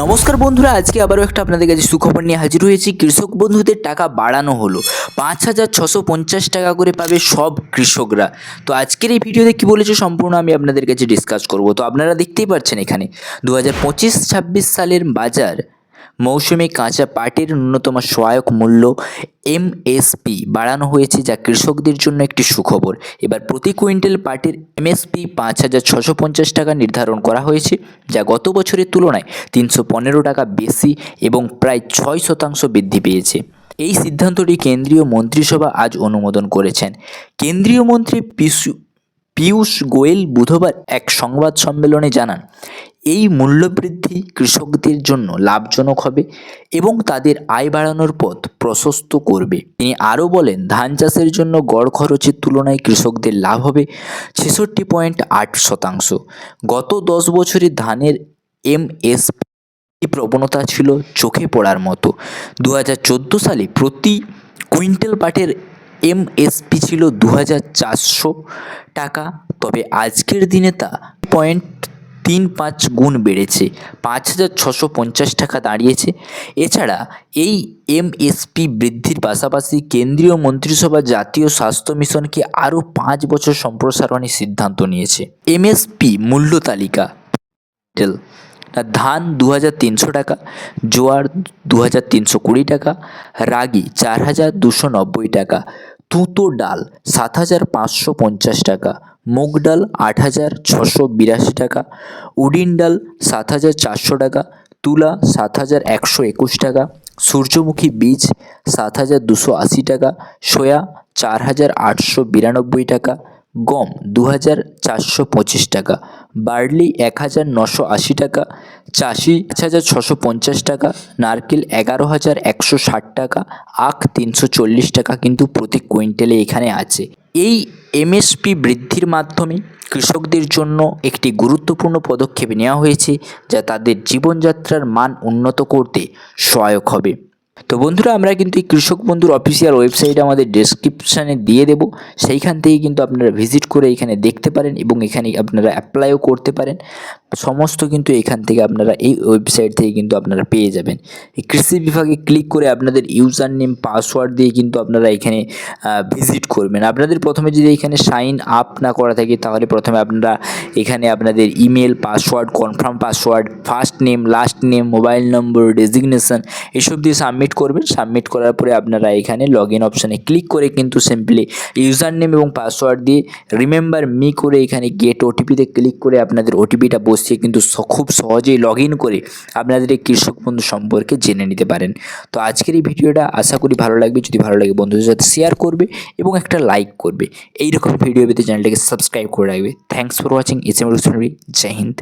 নমস্কার বন্ধুরা, আজকে আবারও একটা আপনাদের কাছে সুখবর নিয়ে হাজির হয়েছি। কৃষক বন্ধুদের টাকা বাড়ানো হলো। পাঁচ হাজার ছশো পঞ্চাশ টাকা করে পাবে সব কৃষকরা। তো আজকের এই ভিডিওতে কী বলেছে সম্পূর্ণ আমি আপনাদের কাছে ডিসকাস করব। তো আপনারা দেখতেই পাচ্ছেন এখানে, দু হাজার পঁচিশ ছাব্বিশ সালের বাজার মৌসুমি কাঁচা পাটের ন্যূনতম সহায়ক মূল্য এমএসপি বাড়ানো হয়েছে যা কৃষকদের জন্য একটি সুখবর। এবার প্রতি কুইন্টাল পাটের এমএসপি পাঁচ হাজার ছশো পঞ্চাশ টাকা নির্ধারণ করা হয়েছে, যা গত বছরের তুলনায় তিনশো পনেরো টাকা বেশি এবং প্রায় ছয় শতাংশ বৃদ্ধি পেয়েছে। এই সিদ্ধান্তটি কেন্দ্রীয় মন্ত্রিসভা আজ অনুমোদন করেছেন। কেন্দ্রীয় মন্ত্রী পিসু, পীয়ূষ গোয়েল বুধবার এক সংবাদ সম্মেলনে জানান এই মূল্যবৃদ্ধি কৃষকদের জন্য লাভজনক হবে এবং তাদের আয় বাড়ানোর পথ প্রশস্ত করবে। তিনি আরও বলেন, ধান চাষের জন্য গড় খরচের তুলনায় কৃষকদের লাভ হবে ছেষট্টি পয়েন্ট আট শতাংশ। গত দশ বছরে ধানের এমএস এই প্রবণতা ছিল চোখে পড়ার মতো। দু হাজার চোদ্দ সালে প্রতি কুইন্টাল পাটের এমএসপি ছিল দু হাজার চারশো টাকা। তবে আজকের দিনে তা পয়েন্ট তিন পাঁচ গুণ বেড়েছে। পাঁচ হাজার ছশো পঞ্চাশ টাকা দাঁড়িয়েছে। এছাড়া এই এমএসপি বৃদ্ধির পাশাপাশি কেন্দ্রীয় মন্ত্রিসভা জাতীয় স্বাস্থ্য মিশনকে আরও পাঁচ বছর সম্প্রসারণের সিদ্ধান্ত নিয়েছে। এমএসপি মূল্য তালিকা। তেল ধান দু হাজার তিনশো টাকা, জোয়ার দু হাজার তিনশো কুড়ি টাকা, রাগি চার হাজার দুশো নব্বই টাকা, তুঁতো ডাল সাত হাজার পাঁচশো পঞ্চাশ টাকা মুগ ডাল আট হাজার ছশো বিরাশি টাকা, উডিন ডাল সাত হাজার চারশো টাকা, তুলা সাত হাজার একশো একুশ টাকা, সূর্যমুখী বীজ সাত হাজার দুশো আশি টাকা, সোয়া চার হাজার আটশো বিরানব্বই টাকা গম দু হাজার চারশো পঁচিশ টাকা, বার্লি এক হাজার নশো আশি টাকা, চাষি পাঁচ হাজার ছশো পঞ্চাশ টাকা, নারকেল এগারো হাজার একশো ষাট টাকা, আখ তিনশো চল্লিশ টাকা কিন্তু প্রতি কুইন্টালে এখানে আছে। এই এমএসপি বৃদ্ধির মাধ্যমে কৃষকদের জন্য একটি গুরুত্বপূর্ণ পদক্ষেপ নেওয়া হয়েছে যা তাদের জীবনযাত্রার মান উন্নত করতে সহায়ক হবে। তো বন্ধুরা, আমরা কিন্তু এই কৃষক বন্ধুর অফিসিয়াল ওয়েবসাইট আমাদের ডেসক্রিপশানে দিয়ে দেব। সেইখান থেকে কিন্তু আপনারা ভিজিট করে এখানে দেখতে পারেন এবং এখানে আপনারা অ্যাপ্লাইও করতে পারেন। সমস্ত কিন্তু এখান থেকে আপনারা এই ওয়েবসাইট থেকে কিন্তু আপনারা পেয়ে যাবেন। এই কৃষি বিভাগে ক্লিক করে আপনাদের ইউজার নেম পাসওয়ার্ড দিয়ে কিন্তু আপনারা এখানে ভিজিট করবেন। আপনাদের প্রথমে যদি এখানে সাইন আপ না করা থাকে, তাহলে প্রথমে আপনারা এখানে আপনাদের email password confirm password first name last name mobile number designation এসব দিয়ে সাবমিট করবেন। সাবমিট করার পরে আপনারা এখানে লগ ইন অপশানে ক্লিক করে কিন্তু সিম্পলি ইউজার নেম এবং পাসওয়ার্ড দিয়ে রিমেম্বার মি করে এখানে গেট ওটিপিতে ক্লিক করে আপনাদের ওটিপিটা বসিয়ে কিন্তু খুব সহজেই লগ ইন করে আপনাদের এই কৃষক বন্ধু সম্পর্কে জেনে নিতে পারেন। তো আজকের এই ভিডিওটা আশা করি ভালো লাগবে। যদি ভালো লাগে বন্ধুদের সাথে শেয়ার করবে এবং একটা লাইক করবে। এইরকম ভিডিও পেতে চ্যানেলটাকে সাবস্ক্রাইব করে রাখবে। থ্যাংকস ফর ওয়াচিং ইস এম জয় হিন্দ